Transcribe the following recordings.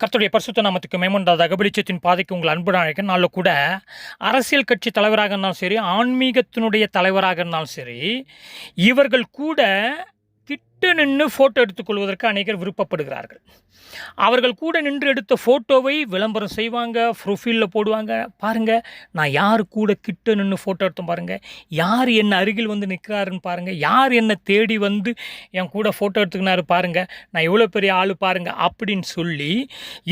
கர்த்தருடைய பரிசுத்த நாமத்துக்கு மேம்படாத வெளிச்சத்தின் பாதைக்கு உங்கள் அன்பு அழைக்க நாளில் கூட அரசியல் கட்சி தலைவராக இருந்தாலும் சரி ஆன்மீகத்தினுடைய தலைவராக இருந்தாலும் சரி இவர்கள் கூட கிட்ட நின்று ஃபோட்டோ எடுத்துக்கொள்வதற்கு அநேகர் விருப்பப்படுகிறார்கள். அவர்கள் கூட நின்று எடுத்த ஃபோட்டோவை விளம்பரம் செய்வாங்க ப்ரொஃபைலில் போடுவாங்க. பாருங்கள் நான் யார் கூட கிட்ட நின்று ஃபோட்டோ எடுத்தோம் பாருங்கள் யார் என்ன அருகில் வந்து நிற்கிறாருன்னு பாருங்கள் யார் என்னை தேடி வந்து என் கூட ஃபோட்டோ எடுத்துக்கினாரு பாருங்கள் நான் எவ்வளோ பெரிய ஆள் பாருங்கள் அப்படின்னு சொல்லி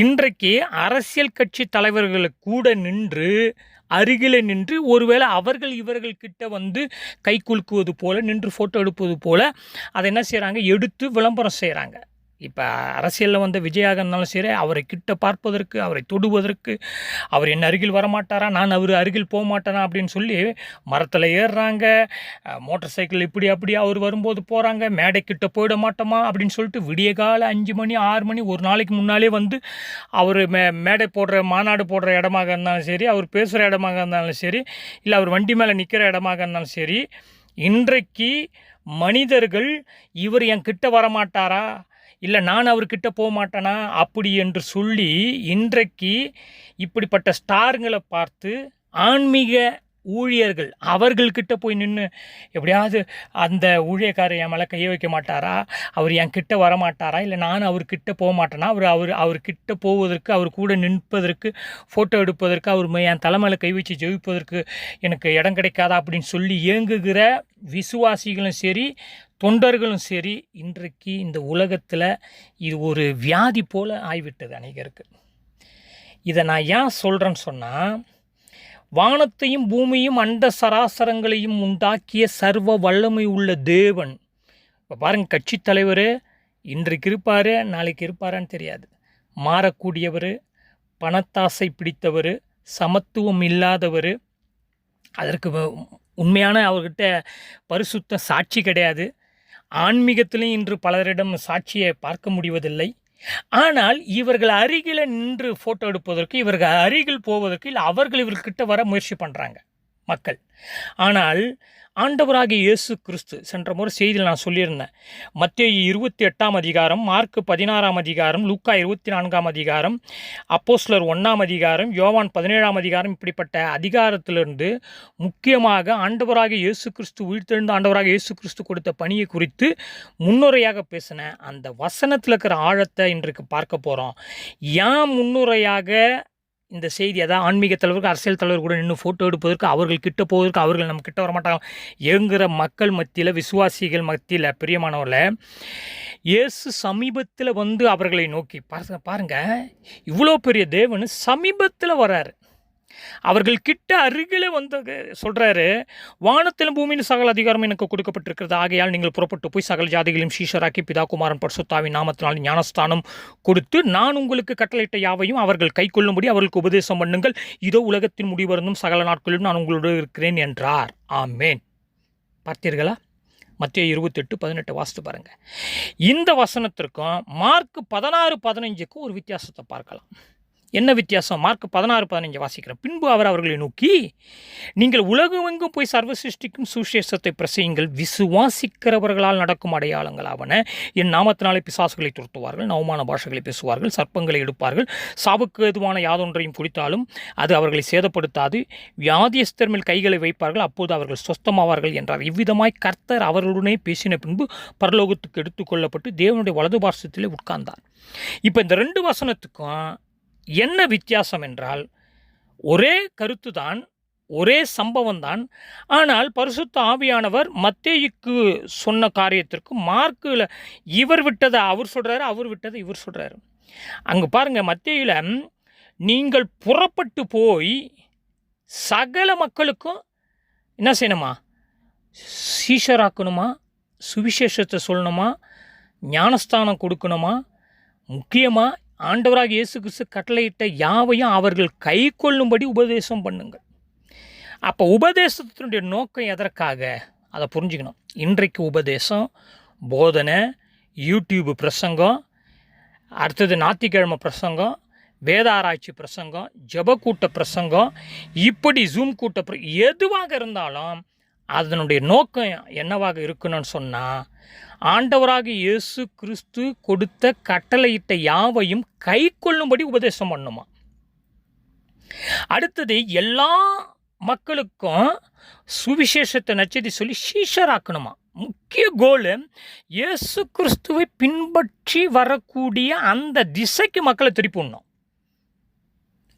இன்றைக்கு அரசியல் கட்சி தலைவர்களுக்கு கூட நின்று அருகில் நின்று ஒருவேளை அவர்கள் இவர்கள் கிட்ட வந்து கை குலுக்குவது போல நின்று ஃபோட்டோ எடுப்பது போல அதை என்ன செய்கிறாங்க எடுத்து விளம்பரம் செய்கிறாங்க இப்போ அரசியலில் வந்த விஜயாக இருந்தாலும் சரி அவரை கிட்ட பார்ப்பதற்கு அவரை தொடுவதற்கு அவர் என் அருகில் வரமாட்டாரா நான் அவர் அருகில் போக மாட்டேனா அப்படின்னு சொல்லி மரத்தில் ஏறுறாங்க. மோட்டார் சைக்கிள் இப்படி அப்படி அவர் வரும்போது போகிறாங்க மேடைக்கிட்ட போயிட மாட்டோமா அப்படின்னு சொல்லிட்டு விடிய காலை அஞ்சு மணி ஆறு மணி ஒரு நாளைக்கு முன்னாலே வந்து அவர் மே மேடை போடுற மாநாடு போடுற இடமாக இருந்தாலும் சரி அவர் பேசுகிற இடமாக இருந்தாலும் சரி இல்லை அவர் வண்டி மேலே நிற்கிற இடமாக இருந்தாலும் சரி இன்றைக்கு மனிதர்கள் இவர் என் கிட்ட வரமாட்டாரா? இல்லை நான் அவர்கிட்ட போக மாட்டேனா அப்படி என்று சொல்லி இன்றைக்கு இப்படிப்பட்ட ஸ்டாருங்களை பார்த்து ஆன்மீக ஊழியர்கள் அவர்கள்கிட்ட போய் நின்று எப்படியாவது அந்த ஊழியக்காரர் என் மேலே கையை வைக்க மாட்டாரா? அவர் என் கிட்ட வரமாட்டாரா? இல்லை நான் அவர்கிட்ட போக மாட்டேனா அவர் அவர் அவர்கிட்ட போவதற்கு அவர் கூட நிற்பதற்கு ஃபோட்டோ எடுப்பதற்கு அவர் மே- என் தலைமையில் கை வச்சு ஜெயிப்பதற்கு எனக்கு இடம் கிடைக்காதா? அப்படின்னு சொல்லி ஏங்குகிற விசுவாசிகளும் சரி தொண்டர்களும் சரி இன்றைக்கு இந்த உலகத்தில் இது ஒரு வியாதி போல ஆய்விட்டது அநேகருக்கு. இதை நான் ஏன் சொல்கிறேன்னு சொன்னால் வானத்தையும் பூமியும் அண்ட சராசரங்களையும் உண்டாக்கிய சர்வ வல்லமை உள்ள தேவன். இப்போ பாருங்கள் கட்சி தலைவர் இன்றைக்கு இருப்பார் நாளைக்கு இருப்பாரான்னு தெரியாது. மாறக்கூடியவர் பணத்தாசை பிடித்தவர் சமத்துவம் இல்லாதவர். அதற்கு உண்மையான அவர்கிட்ட பரிசுத்த சாட்சி கிடையாது. ஆன்மீகத்திலையும் இன்று பலரிடம் சாட்சியை பார்க்க முடிவதில்லை. ஆனால் இவர்கள் அருகில் நின்று ஃபோட்டோ எடுப்பதற்கு இவர்கள் அருகில் போவதற்கு இல்லை அவர்கள் இவர்கிட்ட வர முயற்சி பண்ணுறாங்க மக்கள். ஆனால் ஆண்டவராகிய இயேசு கிறிஸ்து சென்ற முறை செய்தியில் நான் சொல்லியிருந்தேன். மத்திய இருபத்தி எட்டாம் அதிகாரம் மார்க் பதினாறாம் அதிகாரம் லூக்கா இருபத்தி நான்காம் அதிகாரம் அப்போஸ்லர் ஒன்றாம் அதிகாரம் யோவான் பதினேழாம் அதிகாரம் இப்படிப்பட்ட அதிகாரத்திலிருந்து முக்கியமாக ஆண்டவராக இயேசு கிறிஸ்து உயிர்த்தெழுந்த ஆண்டவராக இயேசு கிறிஸ்து கொடுத்த பணியை குறித்து முன்னுரையாக பேசின அந்த வசனத்தில் இருக்கிற ஆழத்தை இன்றைக்கு பார்க்க போகிறோம் ஏன் முன்னுரையாக இந்த செய்தி அதான் ஆன்மீக தலைவருக்கு அரசியல் தலைவர் கூட நின்று ஃபோட்டோ எடுப்பதற்கு அவர்கள் கிட்ட போவதற்கு அவர்கள் நம்ம கிட்ட வரமாட்டாங்க. ஏங்குற மக்கள் மத்தியில் விசுவாசிகள் மத்தியில் பிரியமானவரில் இயேசு சமீபத்தில் வந்து அவர்களை நோக்கி பாருங்க பாருங்கள் இவ்வளோ பெரிய தேவன் சமீபத்தில் வராரு. அவர்கள் கிட்ட அருகில் வந்து சொல்கிறாரு வானத்திலும் பூமியின் சகல அதிகாரம் எனக்கு கொடுக்கப்பட்டிருக்கிறது. ஆகையால் நீங்கள் புறப்பட்டு போய் சகல ஜாதிகளையும் சீஷராக்கி பிதா குமாரன் பரிசுத்தாவின் நாமத்தினால் ஞானஸ்தானம் கொடுத்து நான் உங்களுக்கு கட்டளையிட்ட யாவையும் அவர்கள் கை கொள்ளும்படி அவர்களுக்கு உபதேசம் பண்ணுங்கள். இதோ உலகத்தின் முடிவருந்தும் சகல நாட்களிலும் நான் உங்களோடு இருக்கிறேன் என்றார். ஆமேன். பார்த்தீர்களா? மத்திய இருபத்தெட்டு பதினெட்டு வாசித்து பாருங்கள் இந்த வசனத்திற்கும் மார்க் பதினாறு பதினஞ்சுக்கும் ஒரு வித்தியாசத்தை பார்க்கலாம். என்ன வித்தியாசம்? மார்க் பதினாறு பதினஞ்சு வாசிக்கிற பின்பு அவர் அவர்களை நோக்கி நீங்கள் உலகமெங்கும் போய் சர்வ சிருஷ்டிக்கும் சுசேஷத்தை பிரசையுங்கள் விசுவாசிக்கிறவர்களால் நடக்கும் அடையாளங்களாவன என் நாமத்தினாலே பிசாசுகளை துரத்துவார்கள். நவமான பாஷைகளை பேசுவார்கள். சர்ப்பங்களை எடுப்பார்கள். சாவுக்கு எதுவான யாதொன்றையும் குடித்தாலும் அது அவர்களை சேதப்படுத்தாது. வியாதியஸ்தர் மேல் கைகளை வைப்பார்கள். அப்போது அவர்கள் சொஸ்தமாவார்கள் என்றார். இவ்விதமாய் கர்த்தர் அவர்களுடனே பேசின பின்பு பரலோகத்துக்கு எடுத்துக்கொள்ளப்பட்டு தேவனுடைய வலது பார்சத்திலே உட்கார்ந்தார். இப்போ இந்த ரெண்டு வசனத்துக்கும் என்ன வித்தியாசம் என்றால் ஒரே கருத்து தான் ஒரே சம்பவம் தான் ஆனால் பரிசுத்த ஆவியானவர் மத்தேயுக்கு சொன்ன காரியத்திற்கு மார்க்கில் இவர் விட்டதை அவர் சொல்கிறாரு அவர் விட்டதை இவர் சொல்கிறாரு அங்கே பாருங்கள் மத்தியில் நீங்கள் புறப்பட்டு போய் சகல மக்களுக்கும் என்ன செய்யணுமா? சீஷராக்கணுமா? சுவிசேஷத்தை சொல்லணுமா? ஞானஸ்தானம் கொடுக்கணுமா? முக்கியமாக ஆண்டவராக இயேசு கிறிஸ்து கட்டளையிட்ட யாவையும் அவர்கள் கை கொள்ளும்படி உபதேசம் பண்ணுங்கள். அப்போ உபதேசத்தினுடைய நோக்கம் எதற்காக? அதை புரிஞ்சுக்கணும். இன்றைக்கு உபதேசம் போதனை யூடியூப் பிரசங்கம் அடுத்தது ஞாத்திக்கிழமை பிரசங்கம் வேத ஆராய்ச்சி பிரசங்கம் ஜெப கூட்ட பிரசங்கம் இப்படி ஜூம் கூட்ட எதுவாக இருந்தாலும் அதனுடைய நோக்கம் என்னவாக இருக்கணும்னு சொன்னால் ஆண்டவராக இயேசு கிறிஸ்து கொடுத்த கட்டளையிட்ட யாவையும் கை கொள்ளும்படி உபதேசம் பண்ணுமா? அடுத்தது எல்லா மக்களுக்கும் சுவிசேஷத்தை நச்சதி சொல்லி சீஷராக்கணுமா? முக்கிய கோல் இயேசு கிறிஸ்துவை பின்பற்றி வரக்கூடிய அந்த திசைக்கு மக்களை திருப்பி விடணும்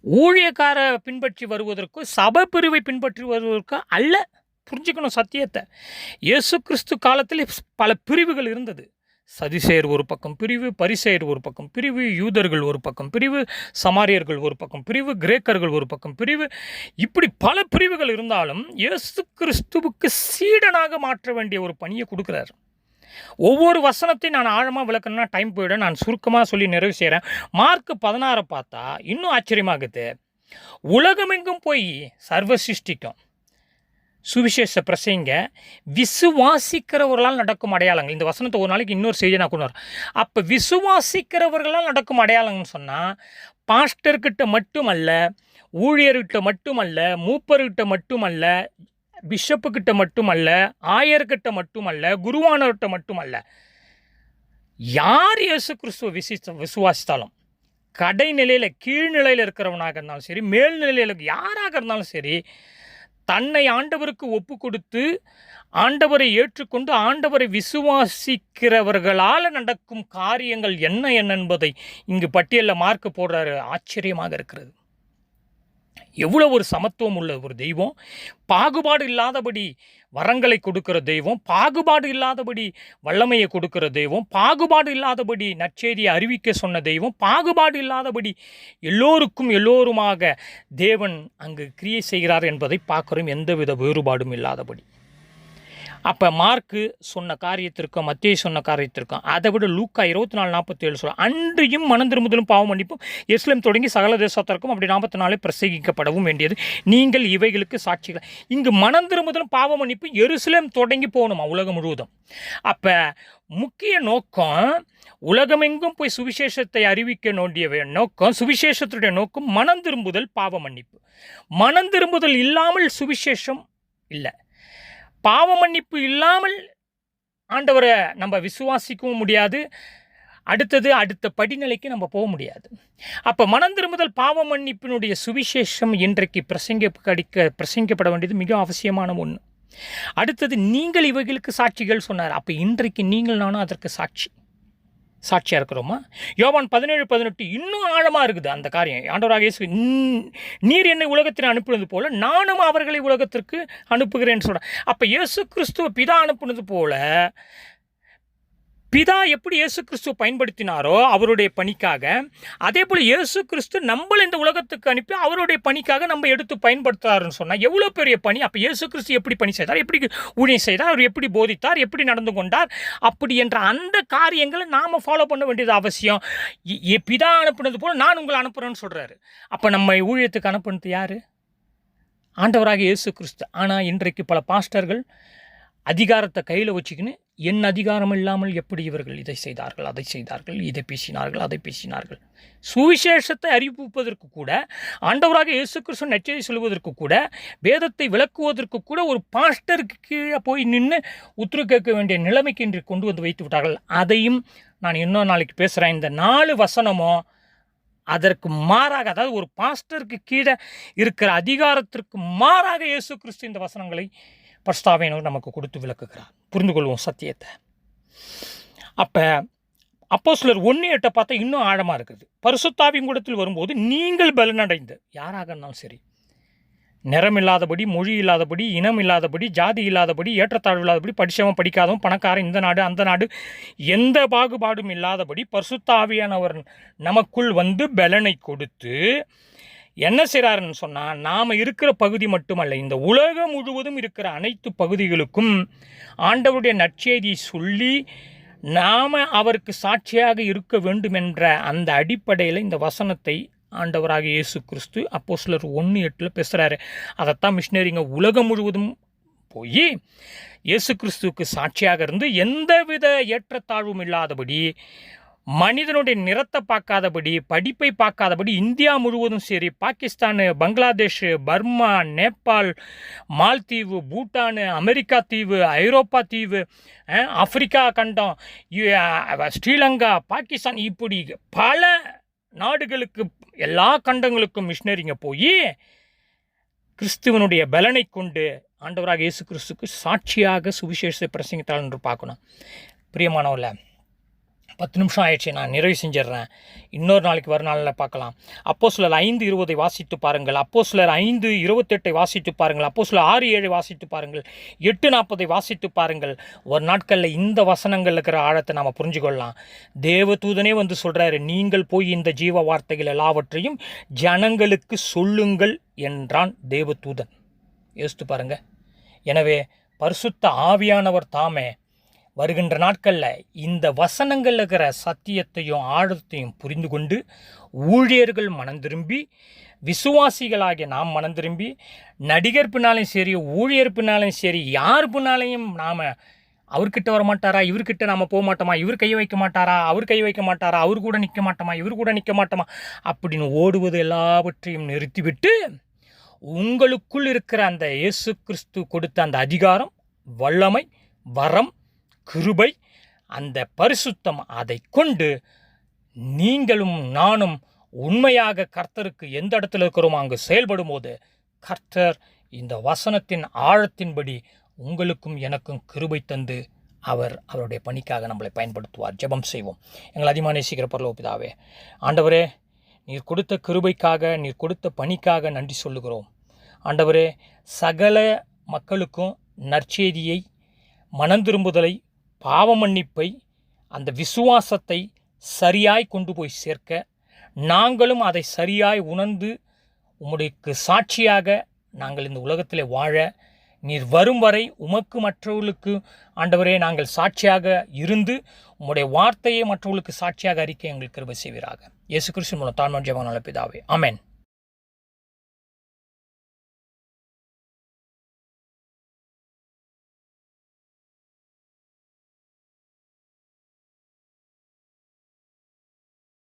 ஊழியக்கார பின்பற்றி வருவதற்கோ சபை பிரிவை பின்பற்றி வருவதற்கோ அல்ல புரிஞ்சுக்கணும் சத்தியத்தை. இயேசு கிறிஸ்து காலத்தில் பல பிரிவுகள் இருந்தது. சதிசேர் ஒரு பக்கம் பிரிவு பரிசேர் ஒரு பக்கம் பிரிவு யூதர்கள் ஒரு பக்கம் பிரிவு சமாரியர்கள் ஒரு பக்கம் பிரிவு கிரேக்கர்கள் ஒரு பக்கம் பிரிவு இப்படி பல பிரிவுகள் இருந்தாலும் இயேசு கிறிஸ்துவுக்கு சீடனாக மாற்ற வேண்டிய ஒரு பணியை கொடுக்குறாரு. ஒவ்வொரு வசனத்தையும் நான் ஆழமாக விளக்கணும்னா டைம் போயிடும். நான் சுருக்கமாக சொல்லி நிறைவு செய்கிறேன் மார்க் பதினாறை பார்த்தா இன்னும் ஆச்சரியமாகுது. உலகமெங்கும் போய் சர்வ சிருஷ்டிக்கும். சுவிசேஷ பிரசங்க விசுவாசிக்கிறவர்களால் நடக்கும் அடையாளங்கள். இந்த வசனத்தை ஒரு நாளைக்கு இன்னொரு செய்தி நான் கொண்டு வரேன். அப்போ விசுவாசிக்கிறவர்களால் நடக்கும் அடையாளங்கள்னு சொன்னால் பாஸ்டர்கிட்ட மட்டுமல்ல ஊழியர்கிட்ட மட்டுமல்ல மூப்பர்கிட்ட மட்டுமல்ல பிஷப்புக்கிட்ட மட்டுமல்ல ஆயர்கிட்ட மட்டுமல்ல குருவானவர்கிட்ட மட்டுமல்ல. யார் இயேசு கிறிஸ்துவ விசி விசுவாசித்தாலும் கடைநிலையில் கீழ்நிலையில் இருக்கிறவனாக இருந்தாலும் சரி மேல்நிலையில் யாராக இருந்தாலும் சரி தன்னை ஆண்டவருக்கு ஒப்பு கொடுத்து ஆண்டவரை ஏற்றுக்கொண்டு ஆண்டவரை விசுவாசிக்கிறவர்களால் நடக்கும் காரியங்கள் என்ன என்ன என்பதை இங்கு பட்டியலில் மார்க் போடுறாரு. ஆச்சரியமாக இருக்கிறது. எவ்வளோ ஒரு சமத்துவம் உள்ள ஒரு தெய்வம்? பாகுபாடு இல்லாதபடி வரங்களை கொடுக்கிற தெய்வம் பாகுபாடு இல்லாதபடி வல்லமையை கொடுக்கிற தெய்வம் பாகுபாடு இல்லாதபடி நற்செய்தியை அறிவிக்க சொன்ன தெய்வம் பாகுபாடு இல்லாதபடி எல்லோருக்கும் எல்லோருமாக தேவன் அங்கு கிரியை செய்கிறார் என்பதை பார்க்குறோம். எந்தவித வேறுபாடும் இல்லாதபடி. அப்போ மார்க்கு சொன்ன காரியத்திற்கும் மத்திய சொன்ன காரியத்திற்கும் அதை விட லூக்கா இருபத்தி நாலு நாற்பத்தி ஏழு சொல்ல அன்றையும் மனம் திரும்புதலும் பாவம் மன்னிப்பும் இஸ்லாம் தொடங்கி சகல தேசத்திற்கும் அப்படி நாற்பத்தி நாலு பிரசங்கிக்கப்படவும் வேண்டியது. நீங்கள் இவைகளுக்கு சாட்சிகள். இங்கு மனம் திரும்புதலும் பாவம் மன்னிப்பு எருசலேம் தொடங்கி போகணுமா உலகம் முழுவதும்? அப்போ முக்கிய நோக்கம் உலகமெங்கும் போய் சுவிசேஷத்தை அறிவிக்க நோண்டிய நோக்கம் சுவிசேஷத்துடைய நோக்கம் மனம் திரும்புதல் பாவ மன்னிப்பு. மனம் திரும்புதல் இல்லாமல் சுவிசேஷம் இல்லை. பாவ மன்னிப்பு இல்லாமல் ஆண்டவரை நம்ம விசுவாசிக்கவும் முடியாது. அடுத்தது அடுத்த படிநிலைக்கு நம்ம போக முடியாது. அப்போ மனம் திரும்புதல் பாவ மன்னிப்பினுடைய சுவிசேஷம் இன்றைக்கு பிரசங்க கடிக்க பிரசங்கப்பட வேண்டியது மிக அவசியமான ஒன்று அடுத்தது நீங்கள் இவைகளுக்கு சாட்சிகள் சொன்னார். அப்போ இன்றைக்கு நீங்கள் நானும் அதற்கு சாட்சி. சாட்சியாக இருக்கிறோமா? யோவான் பதினேழு பதினெட்டு இன்னும் ஆழமாக இருக்குது அந்த காரியம். ஆண்டவராக இயேசு நீர் என்னை உலகத்தில் அனுப்புனது போல நானும் அவர்களை உலகத்திற்கு அனுப்புகிறேன்னு சொல்கிறேன் அப்போ இயேசு கிறிஸ்துவ பிதா அனுப்புனது போல பிதா எப்படி இயேசு கிறிஸ்து பயன்படுத்தினாரோ அவருடைய பணிக்காக அதே போல் இயேசு கிறிஸ்து நம்மளை இந்த உலகத்துக்கு அனுப்பி அவருடைய பணிக்காக நம்ம எடுத்து பயன்படுத்துறாருன்னு சொன்னால் எவ்வளோ பெரிய பணி? அப்போ இயேசு கிறிஸ்து எப்படி பணி செய்தார்? எப்படி ஊழியம் செய்தார்? அவர் எப்படி போதித்தார்? எப்படி நடந்து கொண்டார்? அப்படி என்ற அந்த காரியங்களை நாம் ஃபாலோ பண்ண வேண்டியது அவசியம். இ- பிதா அனுப்புனது போல் நான் உங்களை அனுப்புகிறேன்னு சொல்கிறாரு அப்போ நம்ம ஊழியத்துக்கு அனுப்புனது யார்? ஆண்டவராக இயேசு கிறிஸ்து ஆனால் இன்றைக்கு பல பாஸ்டர்கள் அதிகாரத்தை கையில் வச்சுக்கின்னு என் அதிகாரம் இல்லாமல் எப்படி இவர்கள் இதை செய்தார்கள் அதை செய்தார்கள் இதை பேசினார்கள் அதை பேசினார்கள்? சுவிசேஷத்தை அறிவிப்பதற்கு கூட ஆண்டவராக இயேசு கிறிஸ்து நெச்சரி சொல்வதற்கு கூட வேதத்தை விளக்குவதற்கு கூட ஒரு பாஸ்டருக்கு கீழே போய் நின்று உத்தரவு கேட்க வேண்டிய நிலைமைக்கு இன்று கொண்டு வந்து வைத்து விட்டார்கள். அதையும் நான் இன்னொரு நாளைக்கு பேசுகிறேன் இந்த நாலு வசனமோ அதற்கு மாறாக அதாவது ஒரு பாஸ்டருக்கு கீழே இருக்கிற அதிகாரத்திற்கு மாறாக இயேசு கிறிஸ்து இந்த வசனங்களை பஸ்தாவினர் நமக்கு கொடுத்து விளக்குகிறார். புரிந்து கொள்வோம் சத்தியத்தை. அப்போ அப்போ சிலர் ஒன்று எட்டை பார்த்தா இன்னும் ஆழமாக இருக்குது. பரிசுத்தாவின் கூடத்தில் வரும்போது நீங்கள் பலனடைந்து யாராக இருந்தாலும் சரி நிறம் இல்லாதபடி மொழி இல்லாதபடி இனம் இல்லாதபடி ஜாதி இல்லாதபடி ஏற்றத்தாழ்வு இல்லாதபடி படித்தவன் படிக்காதவன் பணக்காரன் இந்த நாடு அந்த நாடு எந்த பாகுபாடும் இல்லாதபடி பரிசுத்தாவியானவர் நமக்குள் வந்து பலனை கொடுத்து என்ன செய்கிறாருன்னு சொன்னால் நாம் இருக்கிற பகுதி மட்டுமல்ல இந்த உலகம் முழுவதும் இருக்கிற அனைத்து பகுதிகளுக்கும் ஆண்டவருடைய நற்செய்தியை சொல்லி நாம் அவருக்கு சாட்சியாக இருக்க வேண்டும் என்ற அந்த அடிப்படையில் இந்த வசனத்தை ஆண்டவராக இயேசு கிறிஸ்து அப்போ சிலர் ஒன்று எட்டில் பேசுகிறாரு அதைத்தான் மிஷினரிங்க உலகம் முழுவதும் போய் இயேசு கிறிஸ்துவுக்கு சாட்சியாக இருந்து எந்தவித ஏற்றத்தாழ்வும் இல்லாதபடி மனிதனுடைய நிறத்தை பார்க்காதபடி படிப்பை பார்க்காதபடி இந்தியா முழுவதும் சரி பாகிஸ்தான் பங்களாதேஷ் பர்மா நேபாள் மால்தீவு பூட்டானு அமெரிக்கா தீவு ஐரோப்பா தீவு ஆப்பிரிக்கா கண்டம் யு- ஸ்ரீலங்கா பாகிஸ்தான் இப்படி பல நாடுகளுக்கு எல்லா கண்டங்களுக்கும் மிஷினரிங்க போய் கிறிஸ்துவனுடைய பலனை கொண்டு ஆண்டவராக இயேசு கிறிஸ்துக்கு சாட்சியாக சுவிசேஷ பிரசங்கித்தாள் என்று பார்க்கணும். பிரியமானவர்களை பத்து நிமிஷம் ஆயிடுச்சு நான் நிறைவு செஞ்சிடுறேன். இன்னொரு நாளைக்கு வர நாளில் பார்க்கலாம். அப்போ சிலர் ஐந்து இருபதை வாசித்து பாருங்கள். அப்போ சிலர் ஐந்து இருபத்தெட்டை வாசித்து பாருங்கள். அப்போ சிலர் ஆறு ஏழை வாசித்து பாருங்கள். எட்டு நாற்பதை வாசித்து பாருங்கள். ஒரு நாட்களில் இந்த வசனங்கள் இருக்கிற ஆழத்தை நாம் புரிஞ்சுக்கொள்ளலாம். தேவதூதனே வந்து சொல்கிறாரு நீங்கள் போய் இந்த ஜீவ வார்த்தைகள் எல்லாவற்றையும் ஜனங்களுக்கு சொல்லுங்கள் என்றான் தேவதூதன். யோசித்து பாருங்கள் எனவே பரிசுத்த ஆவியானவர் தாமே வருகின்ற நாட்களில் இந்த வசனங்கள் இருக்கிற சத்தியத்தையும் ஆழத்தையும் புரிந்து கொண்டு ஊழியர்கள் மனம் திரும்பி விசுவாசிகளாகிய நாம் மனம் திரும்பி நடிகர் பின்னாலையும் சரி ஊழியர் பின்னாலையும் சரி யார் பின்னாலையும் நாம் அவர்கிட்ட வர மாட்டாரா இவர்கிட்ட நாம் போக மாட்டோமா இவர் கை வைக்க மாட்டாரா அவர் கை வைக்க மாட்டாரா அவர் கூட நிற்க மாட்டோமா இவர் கூட நிற்க மாட்டோமா அப்படின்னு ஓடுவது எல்லாவற்றையும் நிறுத்திவிட்டு உங்களுக்குள் இருக்கிற அந்த இயேசு கிறிஸ்து கொடுத்த அந்த அதிகாரம் வல்லமை வரம் கிருபை அந்த பரிசுத்தம் அதை கொண்டு நீங்களும் நானும் உண்மையாக கர்த்தருக்கு எந்த இடத்துல இருக்கிறோமோ அங்கு செயல்படும் போது கர்த்தர் இந்த வசனத்தின் ஆழத்தின்படி உங்களுக்கும் எனக்கும் கிருபை தந்து அவர் அவருடைய பணிக்காக நம்மளை பயன்படுத்துவார். ஜெபம் செய்வோம். எங்கள் அதிமான சீக்கிர பரலோபிதாவே ஆண்டவரே நீர் கொடுத்த கிருபைக்காக நீர் கொடுத்த பணிக்காக நன்றி சொல்லுகிறோம். ஆண்டவரே சகல மக்களுக்கும் நற்செய்தியை மனம் திரும்புதலை பாவ மன்னிப்பை அந்த விசுவாசத்தை சரியாய் கொண்டு போய் சேர்க்க நாங்களும் அதை சரியாய் உணர்ந்து உம்முடைய சாட்சியாக நாங்கள் இந்த உலகத்தில் வாழ நீர் வரும் வரை உமக்கு மற்றவர்களுக்கு ஆண்டவரே நாங்கள் சாட்சியாக இருந்து உம்முடைய வார்த்தையை மற்றவர்களுக்கு சாட்சியாக அறிக்கை எங்களுக்கு கிருபை செய்வீராக. இயேசு கிறிஸ்து மூலம் தான் ஜெபம் நல்ல பிதாவே. அமேன்